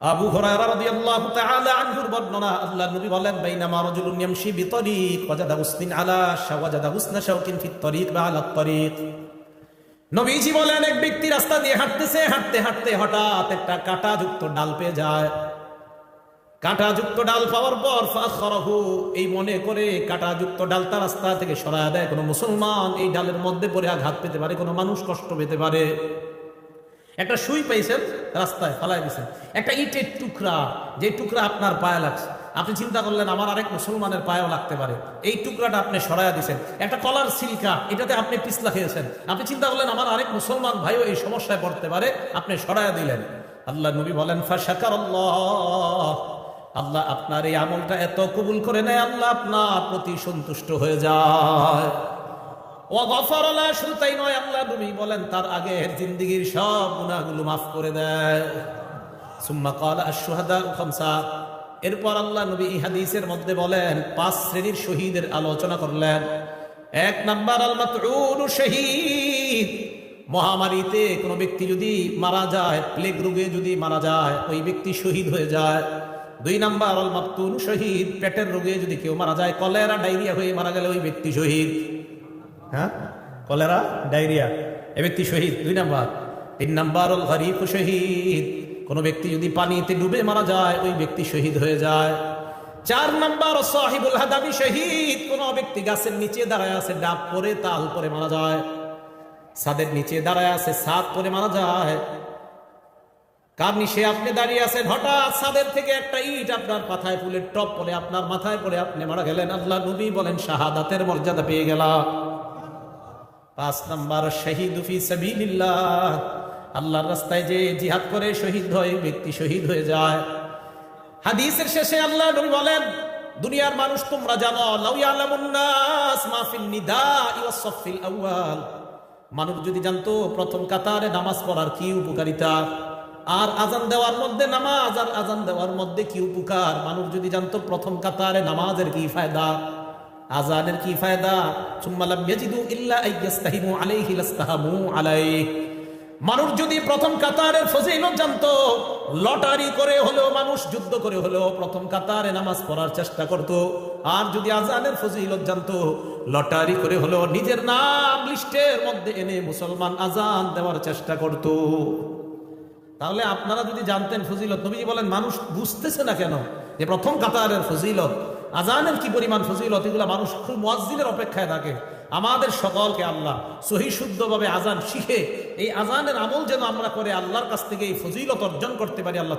আবু হুরায়রা রাদিয়াল্লাহু তাআলা আনহুর বর্ণনা, আল্লাহর নবী বলেন, বাইনামা রাজুলুন ইয়ামশি বিতরিক, ওয়াজাদা উসনিন আলা শাওয়াজাদা উসনা শাওকিন ফিত তরিক বা আলা তরিক। নবীজি বলেন, এক ব্যক্তি রাস্তা দিয়ে হাঁটতেছে, হাঁটতে হাঁটতে হঠাৎ একটা কাঁটাযুক্ত ডাল পেয়ে যায়। কাঁটাযুক্ত ডাল পাওয়ার পর ফাখরাহু, এই মনে করে কাঁটাযুক্ত ডালটা রাস্তা থেকে সরায় দেয়। কোনো মুসলমান এই ডালের মধ্যে পড়ে আঘাত পেতে পারে, কোনো মানুষ কষ্ট পেতে পারে। একটা সুই পাইছেন, রাস্তায় ফালাই দিয়েছেন একটা ইটের টুকরা, যে টুকরা আপনার পায়ে লাগছে। আপনি চিন্তা করলেন, আমার আরেক মুসলমানের পায়েও লাগতে পারে। এই টুকরাটা আপনি সরাইয়া দিয়েছেন একটা কলার সিল্কা, এটাতে আপনি পিছলা খেয়েছেন। আপনি চিন্তা করলেন, আমার আরেক মুসলমান ভাইও এই সমস্যায় পড়তে পারে, আপনি সরাইয়া দিলেন। আল্লাহ নবী বলেন ফাশাকার আল্লাহ আপনার এই আমলটা এত কবুল করে নেয়, আল্লাহ আপনার প্রতি সন্তুষ্ট হয়ে যায়। তাই নয় নবী বলেন, তার সব মাফ করে দেয়। সুম্মা কাল এরপর আল্লাহ নবী মধ্যে বলেন, পাঁচ শ্রেণির শহীদের আলোচনা করলেন। এক নাম্বার শহীদ। মহামারীতে কোনো ব্যক্তি যদি মারা যায়, প্লেগ রোগে যদি মারা যায়, ওই ব্যক্তি শহীদ হয়ে যায়। দুই নাম্বার আল মাকতুন শহীদ, পেটের রোগে যদি কেউ মারা যায়, কলেরা, ডায়রিয়া হয়ে মারা গেলে ওই ব্যক্তি শহীদ। হ্যাঁ? Cholera, diarrhoea. এ ব্যক্তি শহীদ, দুই নাম্বার। তিন নাম্বার অল গরিব শহীদ। কোনো ব্যক্তি যদি পানিতে ডুবে মারা যায়, ওই ব্যক্তি শহীদ হয়ে যায়। চার নাম্বার সাহিবুল হাদাবি শহীদ। কোন ব্যক্তি গাছের নিচে দাঁড়ায় আছে, ডাব পরে তাল পরে মারা যায়। ছাদের নিচে দাঁড়ায় আছে সাদ পরে মারা যায়। কার নিচে আপনি দাঁড়িয়ে আছেন? হঠাৎ সাদের থেকে একটা ইট আপনার মাথায় ফুলের টপ পরে আপনার মাথায় পরে আপনি মারা গেলেন। আল্লাহ নবী বলেন, শাহাদাতের মর্যাদা পেয়ে গেলাম। পাঁচ নাম্বার, শহীদ ফি সাবিলিল্লাহ। আল্লাহর রাস্তায় যে জিহাদ করে শহীদ হয়, ব্যক্তি শহীদ হয়ে যায়। হাদিসের শেষে আল্লাহ নবী বলেন, দুনিয়ার মানুষ তোমরা জানো, লাউ ইয়ালামুন নাস মা ফিল নিদাই ওয়াস সাফিল আউয়াল। মানুষ যদি জানতো, প্রথম কাতারে নামাজ পড়ার কি উপকারিতা? আর আজান দেওয়ার মধ্যে নামাজ, আর আজান দেওয়ার মধ্যে কি উপকার? মানুষ যদি জানতো, প্রথম কাতারে নামাজের কি ফায়দা? আজানের কি ফায়দা? সুম্মালাম ইয়াজিদু ইল্লা আইয়াস্তাহিমু আলাইহি লাস্তাহামু আলাইহি। মানুষ যদি প্রথম কাতারের ফজিলত জানতো, লটারি করে হলেও মানুষ, যুদ্ধ করে হলেও প্রথম কাতারে নামাজ পড়ার চেষ্টা করত। আর যদি আজানের ফজিলত জানতো, লটারি করে হলেও নিজের নাম লিস্টের মধ্যে এনে মুসলমান আজান দেওয়ার চেষ্টা করত। তাহলে আপনারা যদি জানতেন ফজিলত, নবীজি বলেন, মানুষ বুঝতেছে না কেন যে প্রথম কাতারের ফজিলত আজানের কি পরিমাণ ফজিলত? এগুলো মানুষ খুব মোয়াজিলের অপেক্ষায় থাকে। আমাদের সকলকে আল্লাহ সহি শুদ্ধভাবে আজান শিখে, এই আজানের আমল যেন আমরা করে আল্লাহর কাছ থেকে এই ফজিলত অর্জন করতে পারি, আল্লাহ